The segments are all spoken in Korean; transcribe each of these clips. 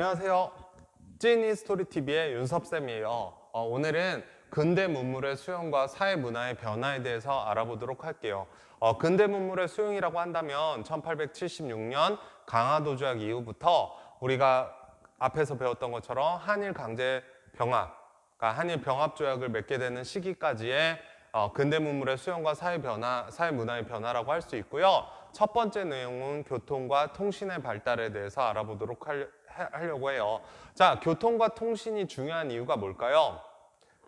안녕하세요. 찐이 스토리 TV의 윤섭쌤이에요. 어, 오늘은 근대 문물의 수용과 사회 문화의 변화에 대해서 알아보도록 할게요. 어, 근대 문물의 수용이라고 한다면 1876년 강화도 조약 이후부터 우리가 앞에서 배웠던 것처럼 한일 강제 병합, 그러니까 한일 병합 조약을 맺게 되는 시기까지의 어, 근대 문물의 수용과 사회 변화, 사회 문화의 변화라고 할 수 있고요. 첫 번째 내용은 교통과 통신의 발달에 대해서 알아보도록 할- 하- 하려고 해요. 자, 교통과 통신이 중요한 이유가 뭘까요?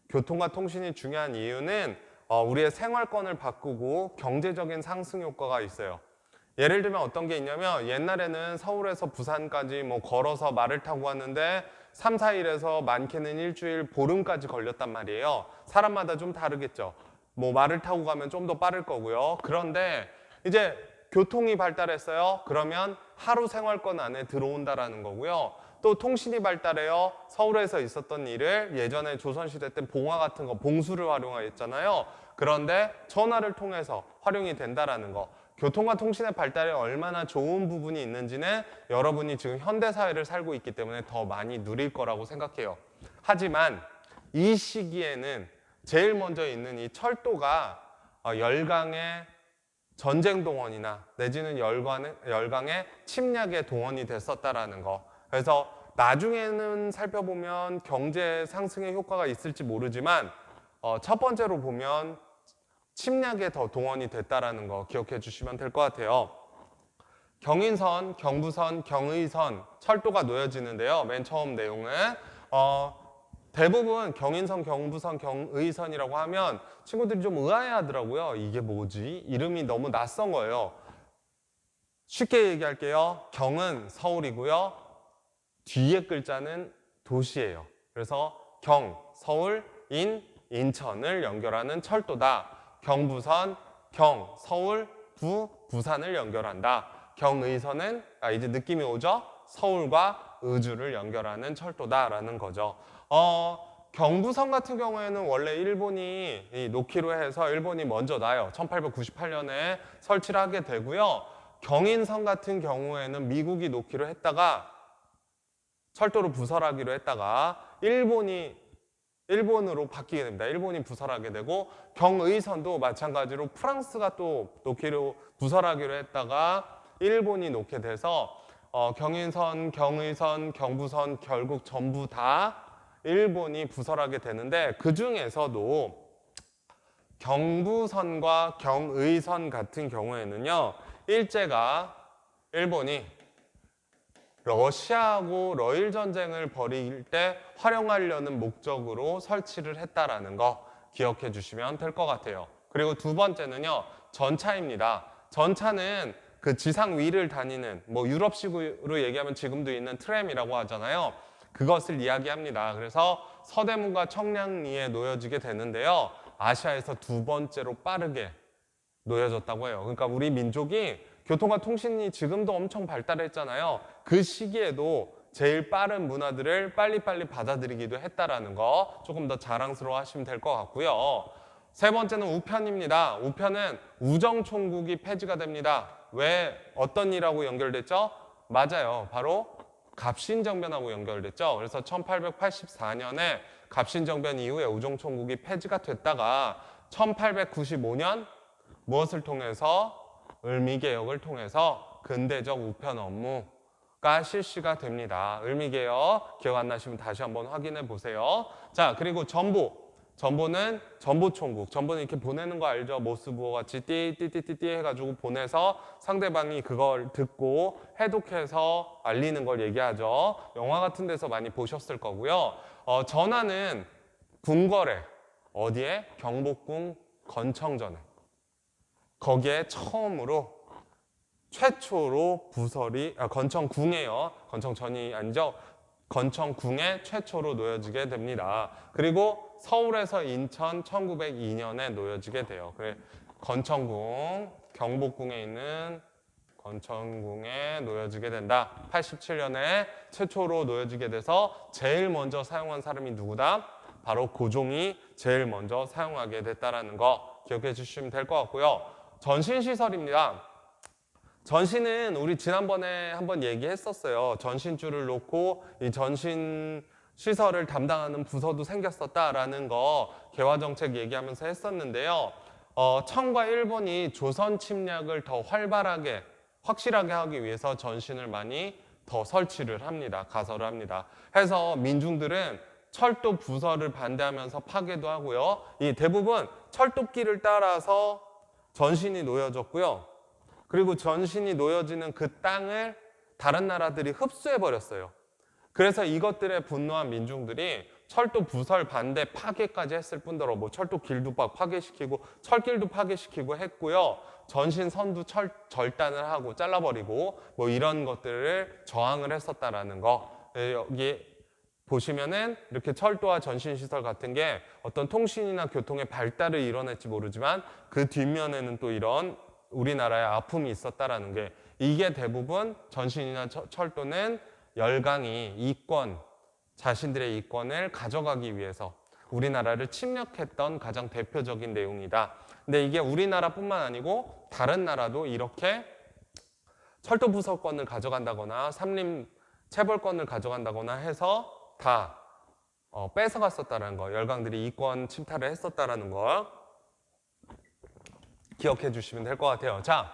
교통과 통신이 중요한 이유는 어, 우리의 생활권을 바꾸고 경제적인 상승 효과가 있어요. 예를 들면 어떤 게 있냐면 옛날에는 서울에서 부산까지 뭐 걸어서 말을 타고 왔는데 3, 4일에서 많게는 일주일 보름까지 걸렸단 말이에요. 사람마다 좀 다르겠죠. 뭐 말을 타고 가면 좀 더 빠를 거고요. 그런데 이제 교통이 발달했어요. 그러면 하루 생활권 안에 들어온다라는 거고요. 또 통신이 발달해요. 서울에서 있었던 일을 예전에 조선시대 때 봉화 같은 거, 봉수를 활용했잖아요. 그런데 전화를 통해서 활용이 된다라는 거. 교통과 통신의 발달에 얼마나 좋은 부분이 있는지는 여러분이 지금 현대 사회를 살고 있기 때문에 더 많이 누릴 거라고 생각해요. 하지만 이 시기에는 제일 먼저 있는 이 철도가 어, 열강의 전쟁 동원이나 내지는 열강의, 열강의 침략의 동원이 됐었다라는 거. 그래서 나중에는 살펴보면 경제 상승의 효과가 있을지 모르지만 어, 첫 번째로 보면 침략에 더 동원이 됐다라는 거 기억해 주시면 될 것 같아요. 경인선, 경부선, 경의선 철도가 놓여지는데요. 맨 처음 내용은 어, 대부분 경인선, 경부선, 경의선이라고 하면 친구들이 좀 의아해 하더라고요. 이게 뭐지? 이름이 너무 낯선 거예요. 쉽게 얘기할게요. 경은 서울이고요. 뒤에 글자는 도시예요. 그래서 경, 서울, 인, 인천을 연결하는 철도다. 경부선, 경, 서울, 부, 부산을 연결한다. 경의선은 아, 이제 느낌이 오죠? 서울과 의주를 연결하는 철도다라는 거죠. 어, 경부선 같은 경우에는 원래 일본이 이 놓기로 해서 일본이 먼저 나요. 1898년에 설치를 하게 되고요. 경인선 같은 경우에는 미국이 놓기로 했다가 철도로 부설하기로 했다가 일본이 일본으로 바뀌게 됩니다. 일본이 부설하게 되고 경의선도 마찬가지로 프랑스가 또 놓기로 부설하기로 했다가 일본이 놓게 돼서 어, 경인선, 경의선, 경부선 결국 전부 다 일본이 부설하게 되는데 그 중에서도 경부선과 경의선 같은 경우에는요 일제가 일본이 러시아하고 러일 전쟁을 벌일 때 활용하려는 목적으로 설치를 했다라는 거 기억해 주시면 될 것 같아요. 그리고 두 번째는요, 전차입니다. 전차는 그 지상 위를 다니는 뭐 유럽식으로 얘기하면 지금도 있는 트램이라고 하잖아요. 그것을 이야기합니다. 그래서 서대문과 청량리에 놓여지게 되는데요. 아시아에서 두 번째로 빠르게 놓여졌다고 해요. 그러니까 우리 민족이 교통과 통신이 지금도 엄청 발달했잖아요. 그 시기에도 제일 빠른 문화들을 빨리빨리 받아들이기도 했다라는 거 조금 더 자랑스러워 하시면 될 것 같고요. 세 번째는 우편입니다. 우편은 우정총국이 폐지가 됩니다. 왜 어떤 일하고 연결됐죠? 맞아요. 바로 갑신정변하고 연결됐죠. 그래서 1884년에 갑신정변 이후에 우정총국이 폐지가 됐다가 1895년 무엇을 통해서 을미개혁을 통해서 근대적 우편 업무가 실시가 됩니다. 을미개혁 기억 안 나시면 다시 한번 확인해 보세요. 자 그리고 전보 전보는 전보총국 전보는 이렇게 보내는 거 알죠? 모스부호 같이 띠띠띠띠띠 해가지고 보내서 상대방이 그걸 듣고 해독해서 알리는 걸 얘기하죠. 영화 같은 데서 많이 보셨을 거고요. 어, 전화는 궁거래 어디에 경복궁 건청전에 거기에 처음으로 최초로 부설이 아, 건청궁에요. 건청전이 아니죠. 건청궁에 최초로 놓여지게 됩니다. 그리고 서울에서 인천 1902년에 놓여지게 돼요. 그래 건청궁 경복궁에 있는 건천궁에 놓여지게 된다. 87년에 최초로 놓여지게 돼서 제일 먼저 사용한 사람이 누구다? 바로 고종이 제일 먼저 사용하게 됐다라는 거 기억해 주시면 될 것 같고요. 전신시설입니다. 전신은 우리 지난번에 한번 얘기했었어요. 전신줄을 놓고 이 전신 시설을 담당하는 부서도 생겼었다라는 거 개화정책 얘기하면서 했었는데요. 어, 청과 일본이 조선 침략을 더 활발하게 확실하게 하기 위해서 전신을 많이 더 설치를 합니다. 가설을 합니다. 해서 민중들은 철도 부서를 반대하면서 파괴도 하고요. 이 대부분 철도길을 따라서 전신이 놓여졌고요. 그리고 전신이 놓여지는 그 땅을 다른 나라들이 흡수해 버렸어요. 그래서 이것들에 분노한 민중들이 철도 부설 반대 파괴까지 했을 뿐더러 뭐 철도 길도 막 파괴시키고 철길도 파괴시키고 했고요. 전신 선도 철, 절단을 하고 잘라버리고 뭐 이런 것들을 저항을 했었다라는 거 예, 여기 보시면은 이렇게 철도와 전신 시설 같은 게 어떤 통신이나 교통의 발달을 이뤄냈지 모르지만 그 뒷면에는 또 이런 우리나라의 아픔이 있었다라는 게 이게 대부분 전신이나 처- 철도는 열강이 이권 자신들의 이권을 가져가기 위해서 우리나라를 침략했던 가장 대표적인 내용이다. 근데 이게 우리나라뿐만 아니고 다른 나라도 이렇게 철도 부서권을 가져간다거나 삼림 체벌권을 가져간다거나 해서 다 어, 뺏어갔었다는 거, 열강들이 이권 침탈을 했었다라는 거 기억해 주시면 될 것 같아요. 자,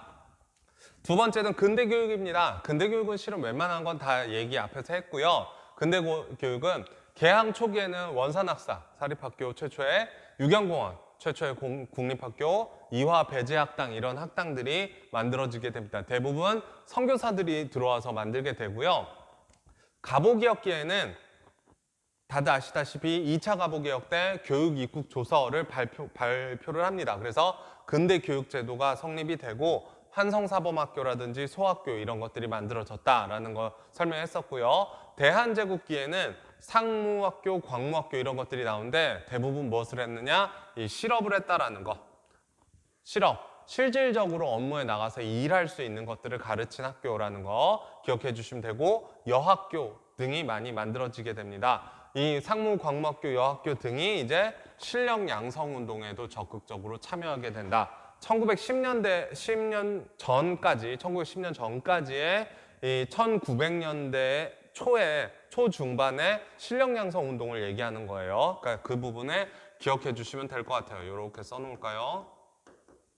두 번째는 근대 교육입니다. 근대 교육은 실은 웬만한 건 다 얘기 앞에서 했고요. 근대 고- 교육은 개항 초기에는 원산학사 사립학교 최초의 유경공원 최초의 공- 국립학교 이화 배제학당 이런 학당들이 만들어지게 됩니다. 대부분 선교사들이 들어와서 만들게 되고요. 가보기역기에는 다들 아시다시피 2차 가보개혁 때 교육 입국 조서를 발표, 발표를 합니다. 그래서 근대 교육 제도가 성립이 되고 한성사범학교라든지 소학교 이런 것들이 만들어졌다라는 거 설명했었고요. 대한제국기에는 상무학교, 광무학교 이런 것들이 나오는데 대부분 무엇을 했느냐? 이 실업을 했다라는 거. 실업, 실질적으로 업무에 나가서 일할 수 있는 것들을 가르친 학교라는 거 기억해 주시면 되고 여학교 등이 많이 만들어지게 됩니다. 이 상무 광무학교, 여학교 등이 이제 실력 양성 운동에도 적극적으로 참여하게 된다. 1910년대 10년 전까지 1910년 전까지의 이 1900년대 초에 초중반에 실력 양성 운동을 얘기하는 거예요. 그러니까 그 부분에 기억해 주시면 될 것 같아요. 이렇게 써 놓을까요?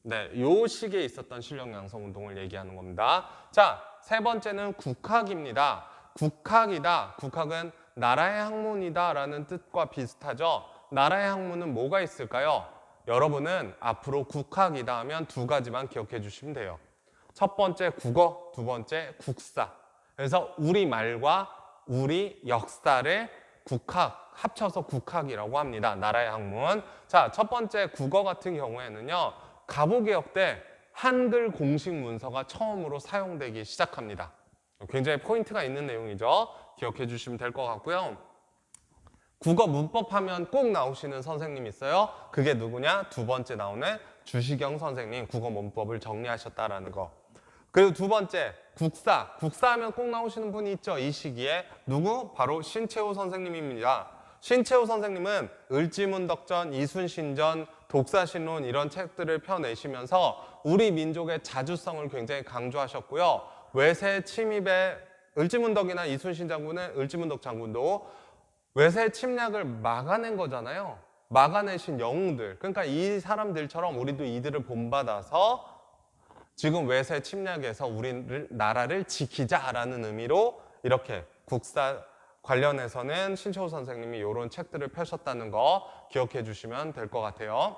네, 요 시기에 있었던 실력 양성 운동을 얘기하는 겁니다. 자, 세 번째는 국학입니다. 국학이다. 국학은 나라의 학문이다라는 뜻과 비슷하죠. 나라의 학문은 뭐가 있을까요? 여러분은 앞으로 국학이다 하면 두 가지만 기억해 주시면 돼요. 첫 번째 국어, 두 번째 국사. 그래서 우리 말과 우리 역사를 국학 합쳐서 국학이라고 합니다. 나라의 학문. 자, 첫 번째 국어 같은 경우에는요. 가보개혁 때 한글 공식 문서가 처음으로 사용되기 시작합니다. 굉장히 포인트가 있는 내용이죠. 기억해 주시면 될 것 같고요. 국어 문법 하면 꼭 나오시는 선생님 있어요. 그게 누구냐? 두 번째 나오는 주시경 선생님 국어 문법을 정리하셨다라는 거. 그리고 두 번째 국사. 국사 하면 꼭 나오시는 분이 있죠. 이 시기에 누구? 바로 신채호 선생님입니다. 신채호 선생님은 을지문덕전, 이순신전, 독사신론 이런 책들을 펴내시면서 우리 민족의 자주성을 굉장히 강조하셨고요. 외세 침입에 을지문덕이나 이순신 장군은 을지문덕 장군도 외세 침략을 막아낸 거잖아요. 막아내신 영웅들. 그러니까 이 사람들처럼 우리도 이들을 본받아서 지금 외세 침략에서 우리 나라를 지키자라는 의미로 이렇게 국사 관련해서는 신채호 선생님이 이런 책들을 펴셨다는 거 기억해 주시면 될 것 같아요.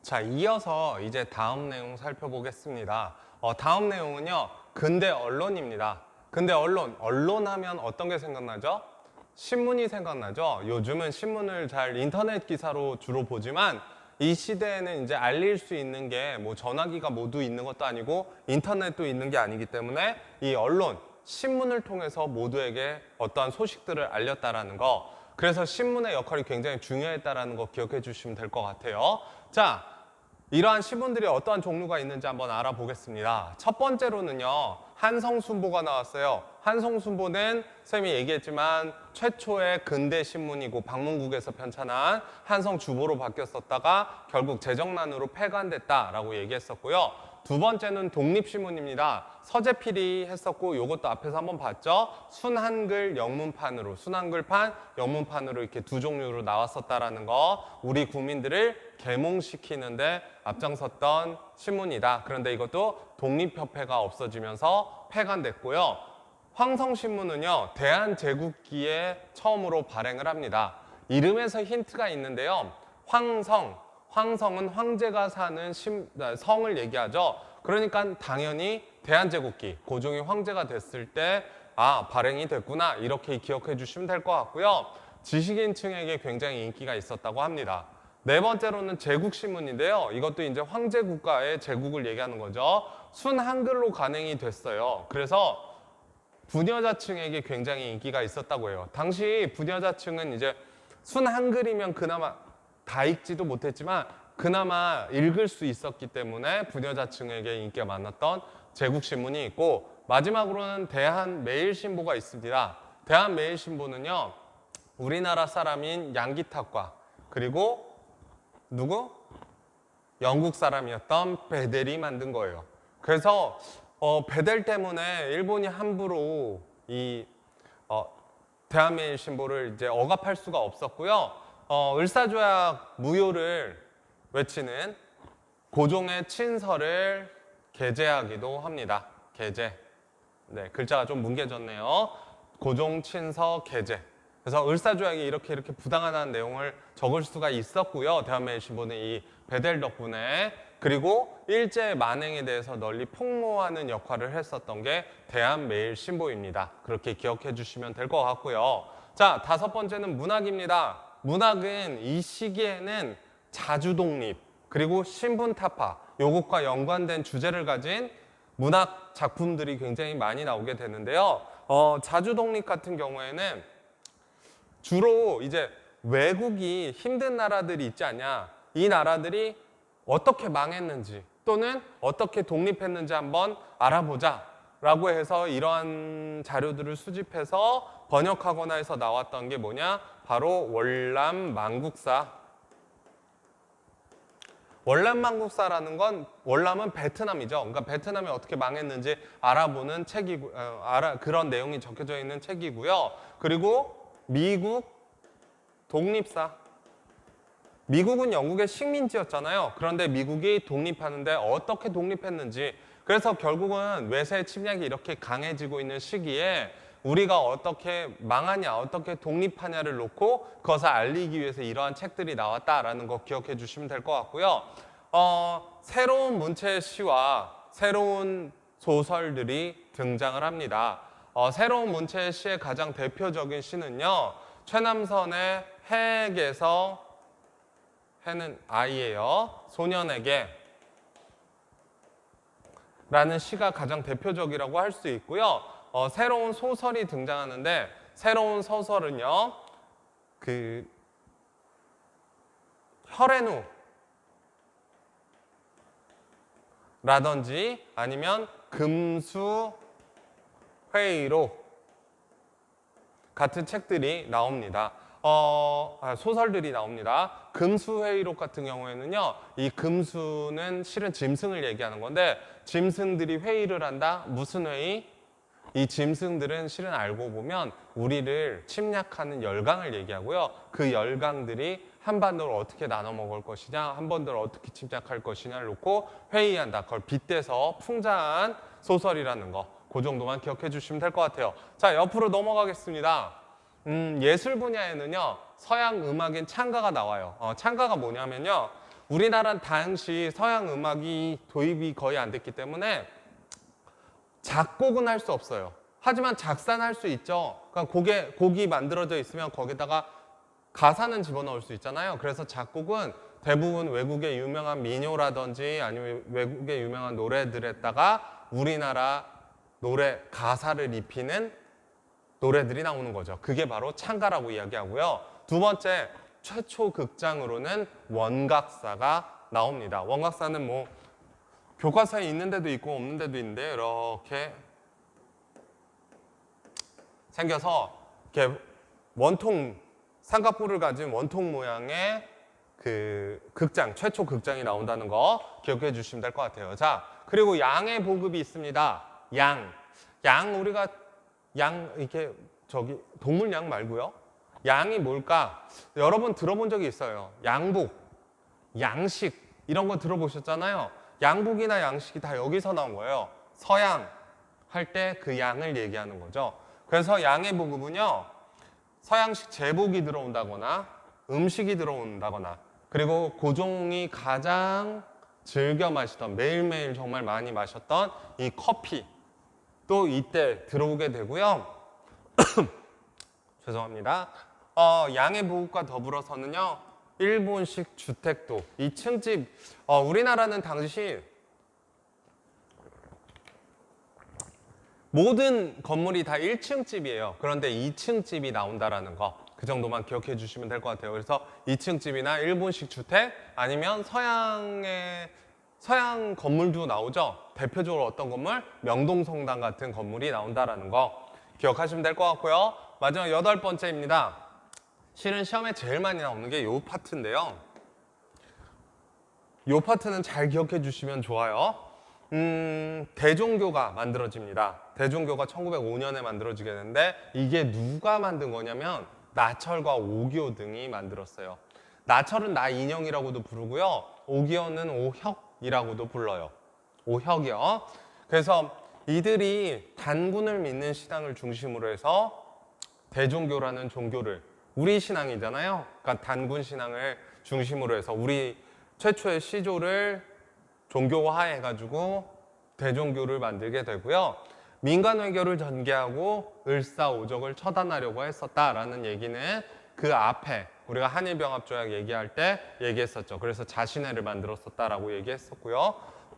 자, 이어서 이제 다음 내용 살펴보겠습니다. 어, 다음 내용은요, 근대 언론입니다. 근대 언론, 언론 하면 어떤 게 생각나죠? 신문이 생각나죠? 요즘은 신문을 잘 인터넷 기사로 주로 보지만 이 시대에는 이제 알릴 수 있는 게 뭐 전화기가 모두 있는 것도 아니고 인터넷도 있는 게 아니기 때문에 이 언론, 신문을 통해서 모두에게 어떠한 소식들을 알렸다라는 거. 그래서 신문의 역할이 굉장히 중요했다라는 거 기억해 주시면 될 것 같아요. 자, 이러한 신문들이 어떠한 종류가 있는지 한번 알아보겠습니다. 첫 번째로는요, 한성순보가 나왔어요. 한성순보는 쌤이 얘기했지만 최초의 근대 신문이고 방문국에서 편찬한 한성주보로 바뀌었었다가 결국 재정난으로 폐간됐다라고 얘기했었고요. 두 번째는 독립신문입니다. 서재필이 했었고 요것도 앞에서 한번 봤죠. 순한글 영문판으로 순한글판 영문판으로 이렇게 두 종류로 나왔었다라는 거 우리 국민들을 계몽시키는데 앞장섰던 신문이다. 그런데 이것도 독립협회가 없어지면서 폐간됐고요. 황성신문은요 대한제국기에 처음으로 발행을 합니다. 이름에서 힌트가 있는데요. 황성, 황성은 황제가 사는 심- 아, 성을 얘기하죠. 그러니까 당연히 대한제국기, 고종이 황제가 됐을 때 아, 발행이 됐구나. 이렇게 기억해 주시면 될 것 같고요. 지식인층에게 굉장히 인기가 있었다고 합니다. 네 번째로는 제국신문인데요. 이것도 이제 황제 국가의 제국을 얘기하는 거죠. 순 한글로 간행이 됐어요. 그래서 부녀자층에게 굉장히 인기가 있었다고 해요. 당시 부녀자층은 이제 순 한글이면 그나마 다 읽지도 못했지만 그나마 읽을 수 있었기 때문에 부녀자층에게 인기가 많았던 제국신문이 있고 마지막으로는 대한매일신보가 있습니다. 대한매일신보는요 우리나라 사람인 양기탁과 그리고 누구? 영국 사람이었던 베델이 만든 거예요. 그래서 어, 베델 때문에 일본이 함부로 이 어, 대한민일 신보를 이제 억압할 수가 없었고요. 어, 을사조약 무효를 외치는 고종의 친서를 게재하기도 합니다. 게재. 네, 글자가 좀 뭉개졌네요. 고종 친서 게재. 그래서 을사조약이 이렇게 이렇게 부당하다는 내용을 적을 수가 있었고요. 대한민일신보는 이 베델 덕분에 그리고 일제 만행에 대해서 널리 폭로하는 역할을 했었던 게 대한매일신보입니다. 그렇게 기억해 주시면 될 것 같고요. 자, 다섯 번째는 문학입니다. 문학은 이 시기에는 자주 독립 그리고 신분 타파 요것과 연관된 주제를 가진 문학 작품들이 굉장히 많이 나오게 되는데요. 어, 자주 독립 같은 경우에는 주로 이제 외국이 힘든 나라들이 있지 않냐. 이 나라들이 어떻게 망했는지 또는 어떻게 독립했는지 한번 알아보자. 라고 해서 이러한 자료들을 수집해서 번역하거나 해서 나왔던 게 뭐냐? 바로 월남 망국사. 월남 망국사라는 건 월남은 베트남이죠. 그러니까 베트남이 어떻게 망했는지 알아보는 책이고 어, 알아 그런 내용이 적혀져 있는 책이고요. 그리고 미국 독립사. 미국은 영국의 식민지였잖아요. 그런데 미국이 독립하는데 어떻게 독립했는지 그래서 결국은 외세 침략이 이렇게 강해지고 있는 시기에 우리가 어떻게 망하냐, 어떻게 독립하냐를 놓고 그것을 알리기 위해서 이러한 책들이 나왔다라는 거 기억해 주시면 될 것 같고요. 어, 새로운 문체 시와 새로운 소설들이 등장을 합니다. 어, 새로운 문체 시의 가장 대표적인 시는요, 최남선의 해에게서 해는 아이예요. 소년에게 라는 시가 가장 대표적이라고 할 수 있고요. 어, 새로운 소설이 등장하는데 새로운 소설은요. 그 혈의누 라든지 아니면 금수 회의록 같은 책들이 나옵니다. 어, 아, 소설들이 나옵니다. 금수회의록 같은 경우에는요, 이 금수는 실은 짐승을 얘기하는 건데, 짐승들이 회의를 한다? 무슨 회의? 이 짐승들은 실은 알고 보면 우리를 침략하는 열강을 얘기하고요. 그 열강들이 한반도를 어떻게 나눠 먹을 것이냐, 한반도를 어떻게 침략할 것이냐를 놓고 회의한다. 그걸 빗대서 풍자한 소설이라는 거. 그 정도만 기억해 주시면 될 것 같아요. 자, 옆으로 넘어가겠습니다. 음, 예술 분야에는요 서양 음악인 창가가 나와요. 어, 창가가 뭐냐면요 우리나라는 당시 서양 음악이 도입이 거의 안 됐기 때문에 작곡은 할 수 없어요. 하지만 작사는 할 수 있죠. 그러니까 곡에 곡이 만들어져 있으면 거기다가 가사는 집어넣을 수 있잖아요. 그래서 작곡은 대부분 외국의 유명한 민요라든지 아니면 외국의 유명한 노래들에다가 우리나라 노래 가사를 입히는 노래들이 나오는 거죠. 그게 바로 창가라고 이야기하고요. 두 번째, 최초 극장으로는 원각사가 나옵니다. 원각사는 뭐 교과서에 있는 데도 있고 없는 데도 있는데 이렇게 생겨서 이렇게 원통 삼각뿔을 가진 원통 모양의 그 극장 최초 극장이 나온다는 거 기억해 주시면 될 것 같아요. 자, 그리고 양의 보급이 있습니다. 양. 양 우리가 양 이렇게 저기 동물 양 말고요. 양이 뭘까? 여러분 들어본 적이 있어요. 양복, 양식 이런 거 들어보셨잖아요. 양복이나 양식이 다 여기서 나온 거예요. 서양 할 때 그 양을 얘기하는 거죠. 그래서 양의 보급은요. 서양식 제복이 들어온다거나 음식이 들어온다거나 그리고 고종이 가장 즐겨 마시던 매일매일 정말 많이 마셨던 이 커피 또 이때 들어오게 되고요. 죄송합니다. 어, 양의 보급과 더불어서는요. 일본식 주택도 2층 집 어, 우리나라는 당시 모든 건물이 다 1층 집이에요. 그런데 2층 집이 나온다라는 거. 그 정도만 기억해 주시면 될 것 같아요. 그래서 2층 집이나 일본식 주택 아니면 서양의 서양 건물도 나오죠. 대표적으로 어떤 건물? 명동성당 같은 건물이 나온다라는 거 기억하시면 될 것 같고요. 마지막 여덟 번째입니다. 실은 시험에 제일 많이 나오는 게 이 파트인데요. 이 파트는 잘 기억해 주시면 좋아요. 음, 대종교가 만들어집니다. 대종교가 1905년에 만들어지게 되는데 이게 누가 만든 거냐면 나철과 오기오 등이 만들었어요. 나철은 나 인형이라고도 부르고요. 오기오는 오혁 이라고도 불러요. 오혁이요. 그래서 이들이 단군을 믿는 신앙을 중심으로 해서 대종교라는 종교를 우리 신앙이잖아요. 그러니까 단군 신앙을 중심으로 해서 우리 최초의 시조를 종교화해 가지고 대종교를 만들게 되고요. 민간 외교를 전개하고 을사오적을 처단하려고 했었다라는 얘기는 그 앞에 우리가 한일병합 조약 얘기할 때 얘기했었죠. 그래서 자신회를 만들었었다라고 얘기했었고요.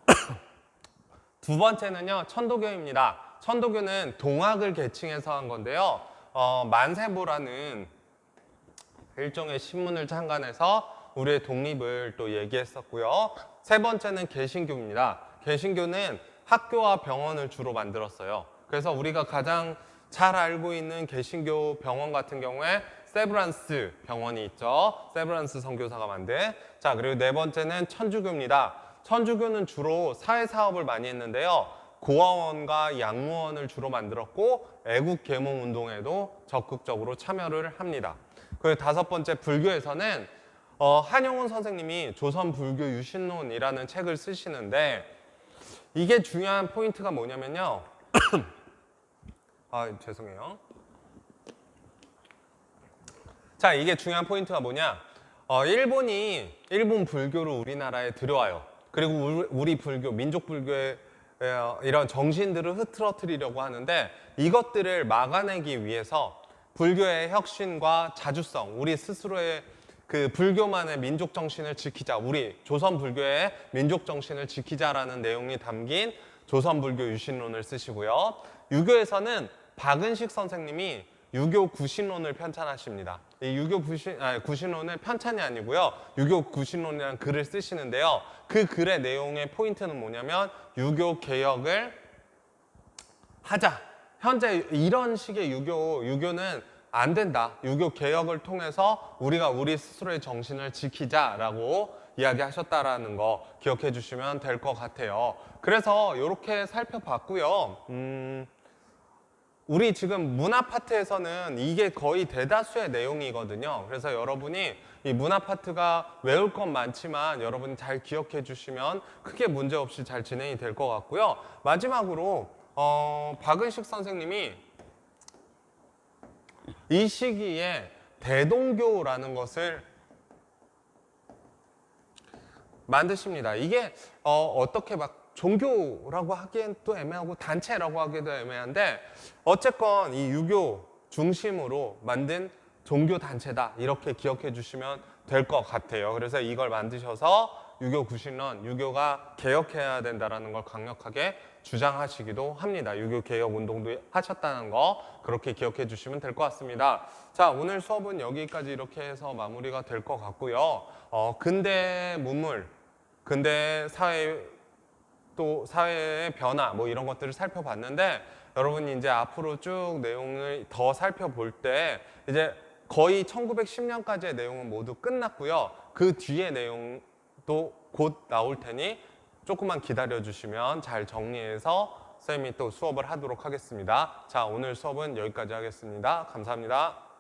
두 번째는요, 천도교입니다. 천도교는 동학을 계층해서 한 건데요. 어, 만세보라는 일종의 신문을 창간해서 우리의 독립을 또 얘기했었고요. 세 번째는 개신교입니다. 개신교는 학교와 병원을 주로 만들었어요. 그래서 우리가 가장 잘 알고 있는 개신교 병원 같은 경우에 세브란스 병원이 있죠. 세브란스 선교사가 만든. 자, 그리고 네 번째는 천주교입니다. 천주교는 주로 사회 사업을 많이 했는데요. 고아원과 양로원을 주로 만들었고 애국 계몽 운동에도 적극적으로 참여를 합니다. 그리고 다섯 번째 불교에서는 어, 한용운 선생님이 조선 불교 유신론이라는 책을 쓰시는데 이게 중요한 포인트가 뭐냐면요. 아 죄송해요. 자 이게 중요한 포인트가 뭐냐? 어, 일본이 일본 불교를 우리나라에 들여와요. 그리고 우- 우리 불교, 민족 불교의 어, 이런 정신들을 흐트러뜨리려고 하는데 이것들을 막아내기 위해서 불교의 혁신과 자주성, 우리 스스로의 그 불교만의 민족 정신을 지키자, 우리 조선 불교의 민족 정신을 지키자라는 내용이 담긴 조선 불교 유신론을 쓰시고요. 유교에서는 박은식 선생님이 유교 구신론을 편찬하십니다. 이 유교 구신, 아, 구신론을 편찬이 아니고요. 유교 구신론이라는 글을 쓰시는데요. 그 글의 내용의 포인트는 뭐냐면 유교 개혁을 하자. 현재 이런 식의 유교, 유교는 안 된다. 유교 개혁을 통해서 우리가 우리 스스로의 정신을 지키자라고 이야기하셨다라는 거 기억해 주시면 될 것 같아요. 그래서 이렇게 살펴봤고요. 음, 우리 지금 문화 파트에서는 이게 거의 대다수의 내용이거든요. 그래서 여러분이 이 문화 파트가 외울 건 많지만 여러분이 잘 기억해 주시면 크게 문제 없이 잘 진행이 될 것 같고요. 마지막으로 어, 박은식 선생님이 이 시기에 대동교라는 것을 만드십니다. 이게 어, 떻게 막 종교라고 하기엔 또 애매하고 단체라고 하기도 애매한데 어쨌건 이 유교 중심으로 만든 종교 단체다 이렇게 기억해 주시면 될 것 같아요. 그래서 이걸 만드셔서 유교 구신론, 유교가 개혁해야 된다라는 걸 강력하게 주장하시기도 합니다. 유교 개혁 운동도 하셨다는 거 그렇게 기억해 주시면 될 것 같습니다. 자, 오늘 수업은 여기까지 이렇게 해서 마무리가 될 것 같고요. 어, 근대 문물, 근대 사회 또 사회의 변화 뭐 이런 것들을 살펴봤는데 여러분이 이제 앞으로 쭉 내용을 더 살펴볼 때 이제 거의 1910년까지의 내용은 모두 끝났고요. 그 뒤에 내용도 곧 나올 테니 조금만 기다려 주시면 잘 정리해서 쌤이 또 수업을 하도록 하겠습니다. 자, 오늘 수업은 여기까지 하겠습니다. 감사합니다.